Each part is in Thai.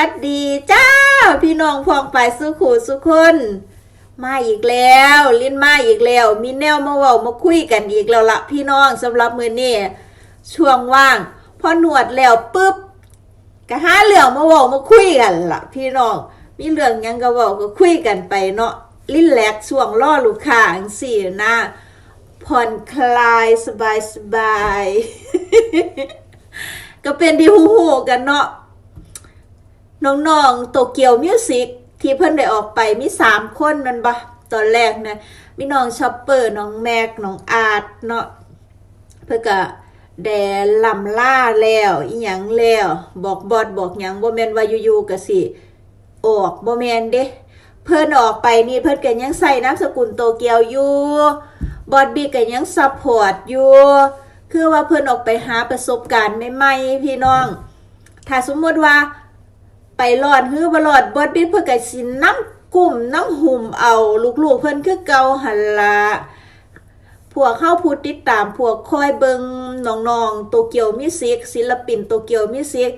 สวัสดีจ้า พี่น้องพองไปสุขูสุคน มาอีกแล้ว ลิ้นมาอีกแล้ว มีแนวมาเว้ามาคุยกันอีกแล้วละพี่น้องสำหรับมือนี้ช่วงว่าง พอหนวดแล้วปุ๊บก็หาเรื่องมาเว้ามาคุยกันละพี่น้องมีเรื่องยังก็เว้าก็คุยกันไปเนาะลิ้นแหลกช่วงล่อลูกค้าจังซี่นะผ่อนคลายสบายสบายก็เป็นดีหูหูกันเนาะ น้องๆโตเกียวมิวสิกที่เพิ่นได้ออกไปมีสามคนนั่นปะตอนแรกนะมีน้องชอปเปอร์น้องแม็กน้องอาร์ตเนาะเพื่อก็แดลำล่าแล้วอีหยังแล้ว บอกบอดบอกหยังบ่แมนว่าอยู่ๆก็สิออกบ่แมนเด้เพิ่นออกไปนี่เพิ่นก็ยังใส่นามสกุลโตเกียวอยู่บอดบีก็ยังซัพพอร์ตอยู่คือว่าเพิ่นออกไปหาประสบการณ์ใหม่ๆพี่น้อง ถ้าสมมติว่า ไปหลอดฮื้อบลอดบดบิดเพื่อก็สิน้ำกลุ่มน้ำหุ่มเอาลูกๆเพิ่นคือเก่าหันละพวกเข้าผู้ติดตามพวกคอยเบิงน้องๆโตเกียวมิวสิกศิลปินโตเกียวมิวสิก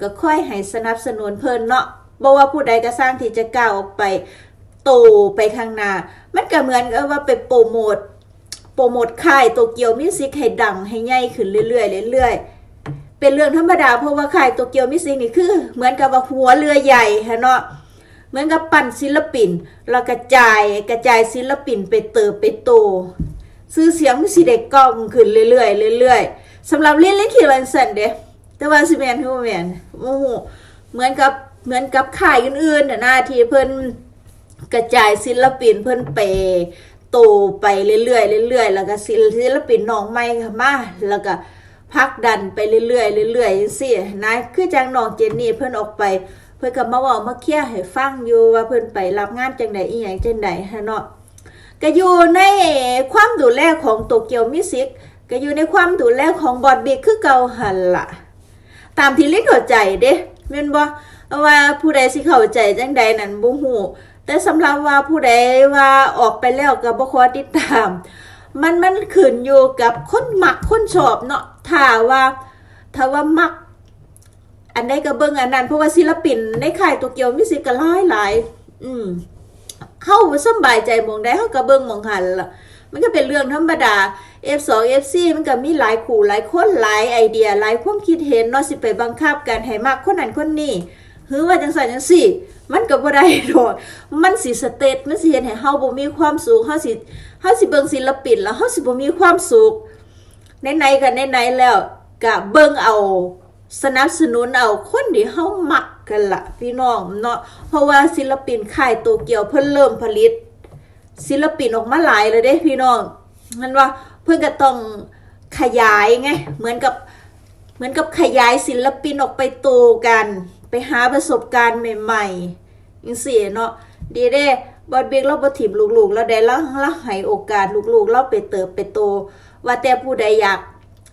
ก็ค่อยให้สนับสนุนเพิ่นเนาะบ่ว่าผู้ใดก็สร้างที่จะก้าวออกไปโตไปข้างหน้า มันก็เหมือนกับว่าไปโปรโมทโปรโมทค่ายโตเกียวมิวสิกให้ดังให้ใหญ่ขึ้นเรื่อยๆเรื่อยๆ เป็นเรื่องธรรมดาเพราะว่าค่ายโตเกียวมิวสิกนี่คือ เหมือนกับว่าหัวเรือใหญ่ฮะเนาะเหมือนกับปั่นศิลปินแล้วกระจายกระจายศิลปินไปเติบไปโต ซื้อเสียงมันสิเด็กก้องขึ้นเรื่อยๆเรื่อยๆสำหรับเล่นเล่นคีวันสันเด้แต่ว่าสิแมนคือบ่แมนโอ้โหเหมือนกับเหมือนกับค่ายอื่นๆน่หน้าที่เพิ่นกระจายศิลปินเพิ่นไปโตไปเรื่อยๆเรื่อยๆแล้วก็ศิลปินน้องใหม่เข้ามาแล้วก็ พักดันไปเรื่อยๆเรื่อยๆจังซี่นะคือจังน้องเจนนี่เพิ่นออกไป เพิ่นก็มาเว้ามาเคลียร์ให้ฟังอยู่ว่าเพิ่นไปรับงานจังใดอีหยังจังใดฮะเนาะก็อยู่ในความดูแลของโตเกียวมิวสิกก็อยู่ในความดูแลของบอดบิกคือเก่าหั่นละตามที่ลิ้นเข้าใจเด้แม่นบ่ว่าผู้ใดสิเข้าใจจังใดนั่นบ่ฮู้แต่สำหรับว่าผู้ใดว่าออกไปแล้วก็บ่ขอติดตาม มันมันขึ้นอยู่กับคนมักคนชอบเนาะถ้าว่าถ้าว่ามัก อันใดก็เบิ่งอันนั้นเพราะว่าศิลปินในค่ายโตเกียวมิสิกหลายหลาย อืมเฮาสบายใจมองใดเฮาก็เบิ่งมองหันล่ะ มันก็เป็นเรื่องธรรมดา F2 FC มันก็มีหลายคู่หลายคนหลายไอเดียหลายความคิดเห็นเนาะสิไปบังคับกันให้มากคนนั้นคนนี้หือว่าจังซั่นจังซี่มันก็บ่ได้ดอกมันสิสเตทมันสิเฮ็ดให้เฮาบ่มีความสุขเฮาสิ เฮาสิเบิงศิลปิน แล้วเฮาสิบ่มีความสุขไหนๆก็ไหนๆแล้วก็เบิงเอาสนับสนุนเอาคนที่เฮามักกันละพี่น้องเนาะเพราะว่าศิลปินค่ายโตเกียวเพิ่นเริ่มผลิต ศิลปินออกมาหลายเลยเด้พี่น้องมันว่าเพื่นก็ต้องขยายไงเหมือนกับเหมือนกับขยายศิลปินออกไปโตกัน ไปหาประสบการณ์ใหม่ๆยังสี่เนาะดีเด้ บอดเบกเราบ่ถิ่มลูกๆแล้วได้ละละให้โอกาสลูกๆ เราไปเติบไปโต ว่าแต่ผู้ใดอยาก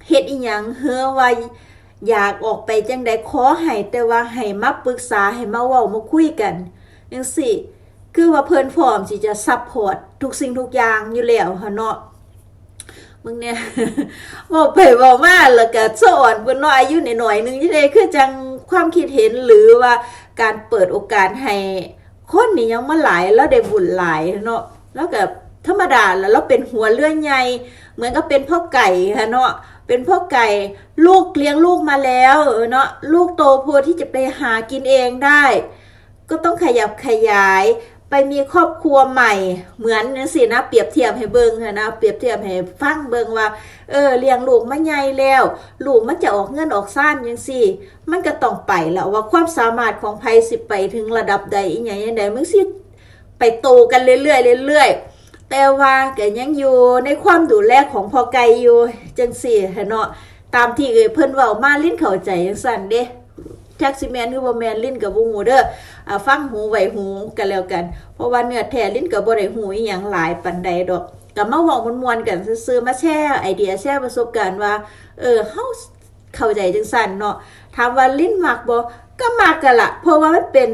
เฮ็ดอีหยังเฮ้อว่าอยากออกไปจังใดขอให้แต่ว่าให้มาปรึกษาให้มาเว้ามาคุยกันจังสี่คือว่าเพิ่นพร้อมที่จะซัพพอร์ตทุกสิ่งทุกอย่างอยู่แล้วฮะเนาะมึงเนี่ยบอกไปบอกมาแล้วก็สอนเพิ่นเนาะอายุหน่อยๆหนึงที่ได้คือจังความคิดเห็นหรือว่าการเปิดโอกาสให้ คนนี่ยังมาหลายแล้วได้บุญหลายเนาะแล้วก็ธรรมดาแล้วเราเป็นหัวเลื่อนใหญ่เหมือนกับเป็นพ่อไก่ค่ะเนาะเป็นพ่อไก่ลูกเลี้ยงลูกมาแล้วเออเนาะลูกโตพอที่จะไปหากินเองได้ ก็ต้องขยับขยาย ไปมีครอบครัวใหม่ เหมือนนั่นสินะเปรียบเทียบให้เบิงนะเปรียบเทียบให้ฟังเบิงว่า เออเลี้ยงลูกมาใหญ่แล้ว ลูกมันจะออกเงินออกซ่านยังสิมันก็ต้องไปแล้วว่าความสามารถของไพสิไปถึงระดับใดอีหยังยังใดมึงสิไปโตกันเรื่อยๆเรื่อยๆแต่ว่าก็ยังอยู่ในความดูแลของพ่อไก่อยู่จังสี่เนาะตามที่เอ่ยเพิ่นเว้ามาลิ้นเข้าใจจังซั่นเด้ แท็กซี่แมนคือบ่แมนลิ้นกับบ่หูเด้ออ่าฟังหูไว้หูกันแล้วกัน เพราะว่าเนื้อแท้ลิ้นกับบ่ได้หูอีหยังหลายปานใดดอกก็มาเว้ามวนๆกันซื่อมาแชร์ไอเดียแชร์ประสบการณ์ว่า เออเฮาเข้าใจจังซั่นเนาะถามว่าลิ้นมักบ่ก็มักกันละเพราะว่ามันเป็น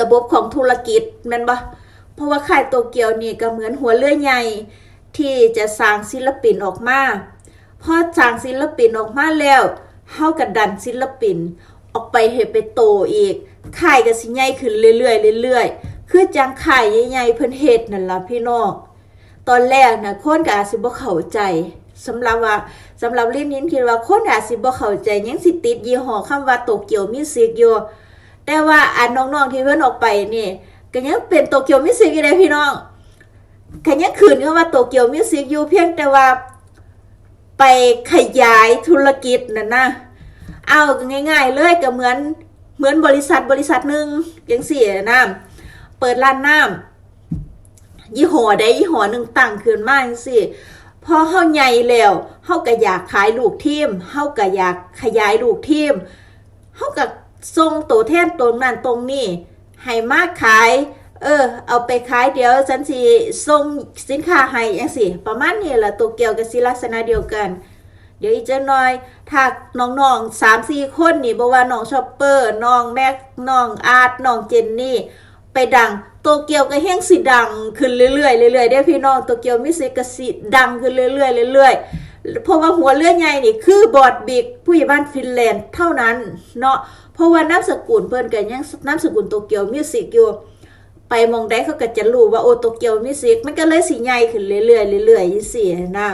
ระบบของธุรกิจแม่นบ่เพราะว่าค่ายโตเกียวนี่ก็เหมือนหัวเรือใหญ่ที่จะสร้างศิลปินออกมาพอสร้างศิลปินออกมาแล้ว เฮากับดันศิลปิน ออกไปเห็ดไปโตอีกข่ายก็สิใหญ่ขึ้นเรื่อยๆเรื่อยๆคือจังข่ายใหญ่ๆเพิ่นเฮ็ดนั่นล่ะพี่น้องตอนแรกนะคนก็อาจสิบ่เข้าใจสำหรับว่าสำหรับลินนินคิดว่าคนอาจสิบ่เข้าใจยังสิติดยี่ห้อคำว่าโตเกียวมิวสิกอยู่แต่ว่าอันน้องๆที่เพิ่นออกไปนี่ก็ยังเป็นโตเกียวมิวสิกอยู่เด้พี่น้องก็ยังคืนคำว่าโตเกียวมิวสิกอยู่เพียงแต่ว่า ไปขยายธุรกิจนั่นนะเอาง่าย ๆ เลยก็เหมือนเหมือนบริษัทบริษัทหนึ่งยังเสียนะเปิดร้านน้ำยี่ห้อใดยี่ห้อหนึ่งตั้งขึ้นมาจังสิพอเฮาใหญ่แล้วเฮาก็อยากขายลูกทีมเฮาก็อยากขยายลูกทีมเฮาก็ส่งตัวแทนตรงนั้นตรงนี้ให้มาขาย เออ เอาไปขายเดี๋ยวฉันสิส่งสินค้าให้จังสิประมาณนี้แหละตัวเกี่ยวกับสิลักษณะเดียวกัน เดี๋ยวอีกจะน้อยถ้าน้องๆสามสี่คนนี่บอกว่าน้องชอปเปอร์น้องแม็กน้องอาร์ตน้องเจนนี่ ไปดังโตเกียวก็แห้งสิดังขึ้นเรื่อยๆเรื่อยๆได้พี่น้องโตเกียวมิสิกสิดังขึ้นเรื่อยๆเรื่อยๆเพราะว่าหัวเรื่อใหญ่นี่คือบอดบิกผู้ใหญ่บ้านฟินแลนด์เท่านั้นเนาะเพราะว่านามสกุลเพิ่นก็ยังนามสกุลโตเกียวมิสิกอยู่ ไปมองได้เขาก็จะรู้ว่าโอโตเกียวมิวสิกมันก็เลยสิใหญ่ขึ้นเรื่อยๆเรื่อยๆยี่สี่นะ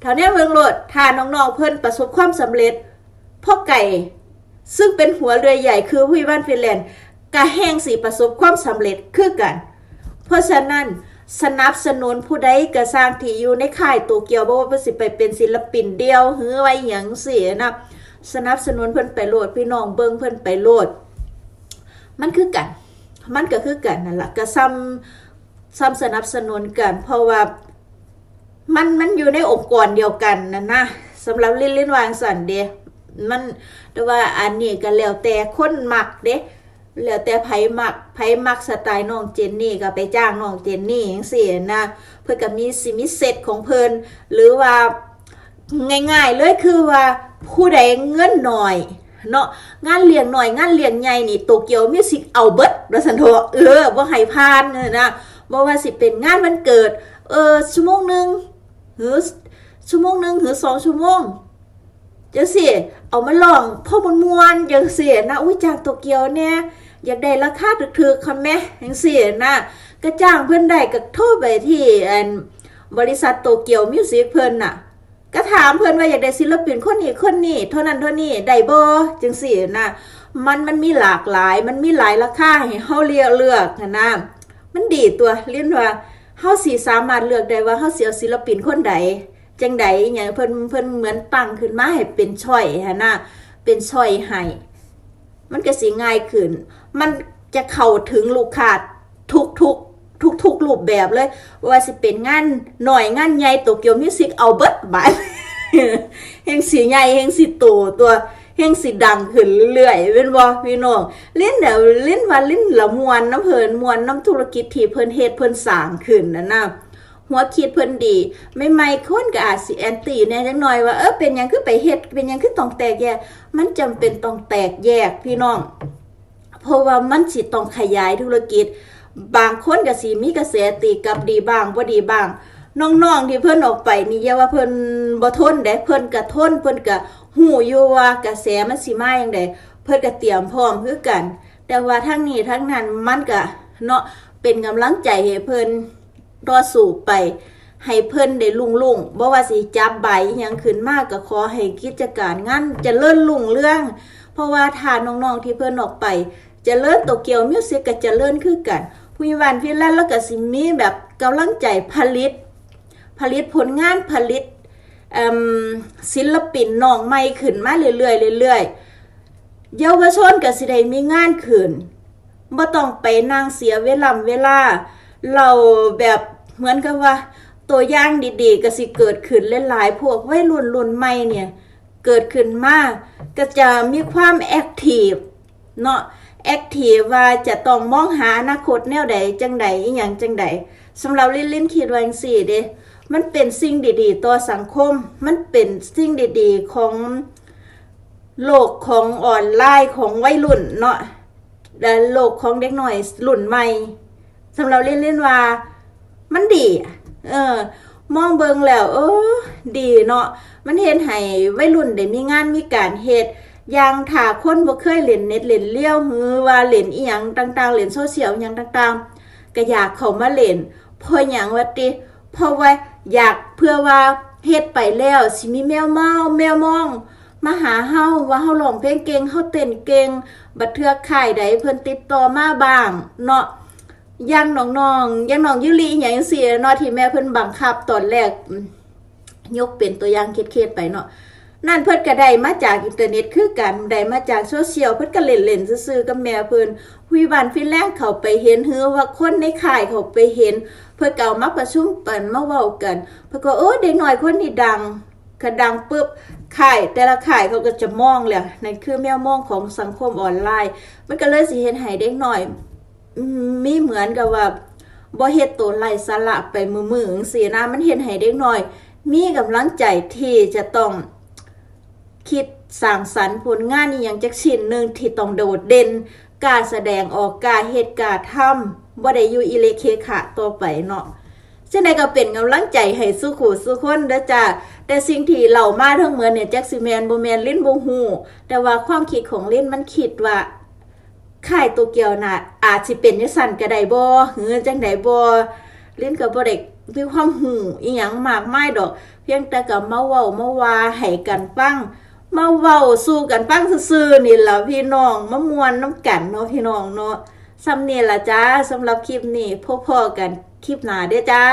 แถวเนี้ยเมืองโลดถ้าน้องๆเพิ่นประสบความสำเร็จพ่อไก่ ซึ่งเป็นหัวเรือใหญ่คือผู้ใหญ่บ้านฟินแลนด์กะแห้งสีประสบความสำเร็จคือกัน เพราะฉะนั้นสนับสนุนผู้ใดกระสร้างที่อยู่ในค่ายโตเกียวบ่ว่าเพิ่นสิไปเป็นศิลปินเดียวหือไว้หยังสียนะสนับสนุนเพิ่นไปโลดพี่น้องเบิ่งเพิ่นไปโลด มันคือกัน มันก็คือกันนั่นแหละก็ซ้ำซ้ำสนับสนุนกัน เพราะว่ามันมันอยู่ในองค์กรเดียวกันนะนะสำหรับลินลินวางสันเดะมันแต่ว่าอันนี้ก็แล้วแต่คนมักเด้แล้วแต่ไผมักไผมักสไตล์น้องเจนนี่ก็ไปจ้างน้องเจนนี่จังซี่นะเพิ่นก็มีสิมีเซตของเพิ่นหรือว่าง่ายๆเลยคือว่าผู้ใดเงินหน่อย เนาะงานเลี้ยงหน่อยงานเลี้ยงใหญ่นี่โตเกียวมิวสิกเอาเบิดว่าสันโทเออบ่ให้พานเนอะนะบ่ว่าสิเป็นงานวันเกิด เออชั่วโมงหนึ่งหรือชั่วโมงหนึ่งหรือสองชั่วโมงจังสิเอามาลองพ่อมันมวนจังสินะอุ้ยจากโตเกียวเนี่ยอยากได้ราคาถูกๆค่ะแม่จังสินะก็จ้างเพิ่นได้ก็โทรไปที่บริษัทโตเกียวมิวสิกเพิ่นน่ะ ก็ถามเพื่อนว่าอยากได้ศิลปินคนนี้คนนี้เท่านั้นเท่านี้ได้บ่จังสี่นะมันมันมีหลากหลาย มันมีหลายราคาให้เฮาเลือกเลือกนะนะมันดีตัวเรียนว่าเฮาสิสามารถเลือกได้ว่าเฮาสิเอาศิลปินคนใดจังใดอหย่างเพิ่นเพิ่นเหมือนตั้งขึ้นมาให้เป็นช่อยหันะเป็นช่อยให้มันก็สิง่ายขึ้น มันจะเข้าถึงลูกค้าทุกทุก ทุกๆรูปแบบเลย ว่าสิเป็นงานหน่อยงานใหญ่โตเกียวมิวสิกเอาเบิดบายเฮงสีใหญ่เฮงสีโตตัวเฮงสีดังขึ้นเรื่อยๆเป็นบ่พี่น้องเล่นเดี๋ยวเล่นว่าเล่นละมวนน้ำเพิ่นมวนน้ำธุรกิจที่เพิ่นเฮ็ดเพิ่นสางขึ้นนะนะหัวคิดเพิ่นดี ไม่ไม่คนก็อาจสิแอนตี้แหน่จังหน่อยว่าเออเป็นยังคือไปเฮ็ดเป็นยังคือต้องแตกแยก มันจำเป็นต้องแตกแยกพี่น้อง เพราะว่ามันสิต้องขยายธุรกิจ บางคนก็สิมีกระแสตีกับดีบ้างบ่ดีบ้างน้องๆที่เพิ่นออกไปนี่อย่าว่าเพิ่นบ่ทนเด้เพิ่นก็ทนเพิ่นก็ฮู้อยู่ว่ากระแสมันสิมาจังไดเพิ่นก็เตรียมพร้อมคือกัน แต่ว่าทั้งนี้ทั้งนั้นมันก็เนาะเป็นกำลังใจให้เพิ่นรอสู่ไปให้เพิ่นได้ลุ่งลุ่งบ่ว่าสิจับใบยังขึ้นมากก็ขอให้กิจการงานจะเลิ่นลุ่งเรื่อง เพราะว่าถ้านน้องๆที่เพิ่นออกไป จะเลิ่นโตเกียวมิวสิกก็จะเลิ่นคือกัน ผู้ยิวันฟินแลนแล้วก็สิมีแบบกำลังใจผลิต ผลิตผลงานผลิตศิลปินน้องใหม่ขึ้นมาเรื่อยๆเรื่อยๆเยาวชนก็สิได้มีงานขึ้นบ่ต้องไปนั่งเสียเวลาเวลา เราแบบเหมือนกับว่า ตัวอย่างดีๆก็สิเกิดขึ้นหลายๆพวกวัยรุ่นรุ่นใหม่เนี่ย เกิดขึ้นมากก็จะมีความแอคทีฟเนาะ แอคทีฟว่าจะต้องมองหาอนาคตแนวใดจังใดอหย่างจังใดสำหรับลินลินคิดว่าจังซี่เด้มันเป็นสิ่งดีๆ ต่อสังคม มันเป็นสิ่งดีๆ ของโลกของออนไลน์ของวัยรุ่นเนาะและโลกของเด็กหน่อยรุ่นใหม่สำหรับเล่นเล่นๆว่า มันดี เออ มองเบิงแล้ว เออ ดีเนาะ มันเฮ็ดให้วัยรุ่นได้มีงานมีการเฮ็ด ย่างถ้าคนบ่เคยเล่นเน็ตเล่นเลี้ยวหือว่าเล่นอีหยังต่างๆเล่นโซเชียลอีหยังต่างๆ ก็อยากเข้ามาเล่นเพราะหยังว่าติเพราะว่าอยากเพื่อว่าเฮ็ดไปแล้วสิมีแมวเมาแมวมองมาหาเฮาว่าเฮาร้องเพลงเก่งเฮาเต้นเก่งบัดเทือกข่ายใดเพิ่นติดต่อมาบ้างเนาะยังน้องๆอยังน้องยุลีอหย่างจังซี่เนาะที่แม่เพิ่นบังคับตอนแรกยกเป็นตัวอย่างเคสๆไปเนาะ นั่นเพิ่นก็ได้มาจากอินเทอร์เน็ตคือกันได้มาจากโซเชียลเพิ่นก็เล่นๆซื่อๆกับแม่เพิ่นวิวันฟินแลนด์เขาไปเห็นเฮือว่าคนในค่ายเขาไปเห็น เพิ่นก็เอามาประชุมปันมาเว้ากันเพิ่นก็เออเด็กน้อยคนนี้ดังก็ดังปุ๊บค่ายแต่ละค่ายเขาก็จะมองแหละนั่นคือแมวมองของสังคมออนไลน์ มันก็เลยสิเฮ็ดให้เด็กน้อยมีเหมือนกับว่าบ่เฮ็ดตัวไร้สาระไปมือๆจังซี่นะมันเฮ็ดให้เด็กน้อย มีกำลังใจที่จะต้อง คิดสร้างสรรค์ผลงานอหย่างจักชิ้นหนึ่งที่ต้องโดดเด่นการแสดงออกการเหตุการทำบ่ได้อยู่อิเลเคขะต่อไปเนาะฉะนั้นก็เป็นกำลังใจให้สู้ขู่สู้คนเด้จ้าแต่สิ่งที่เรามาทั้งเหมือนเนี่ยแจักสิแมนบ่แมนลิ้นบ่ฮู้แต่ว่าความคิดของลิ้นมันคิดว่าค่ายตัวเกียวน่ะอาจสิเป็นจังซั่นก็ไดบ่หรือจังไดบ่ลิ้นก็บ่ได้มีความฮู้อีหยังมากมายดอก เพียงแต่ก็มาเว้ามาว่าให้กันฟัง มาเว้าสู้กันฟังซื่อๆนี่ล่ะพี่น้องมะมวนน้ำกันเนาะพี่น้องเนาะสำเนียล่ะจ้าสำหรับคลิปนี้พ่อๆกันคลิปหน้าเด้อจ้า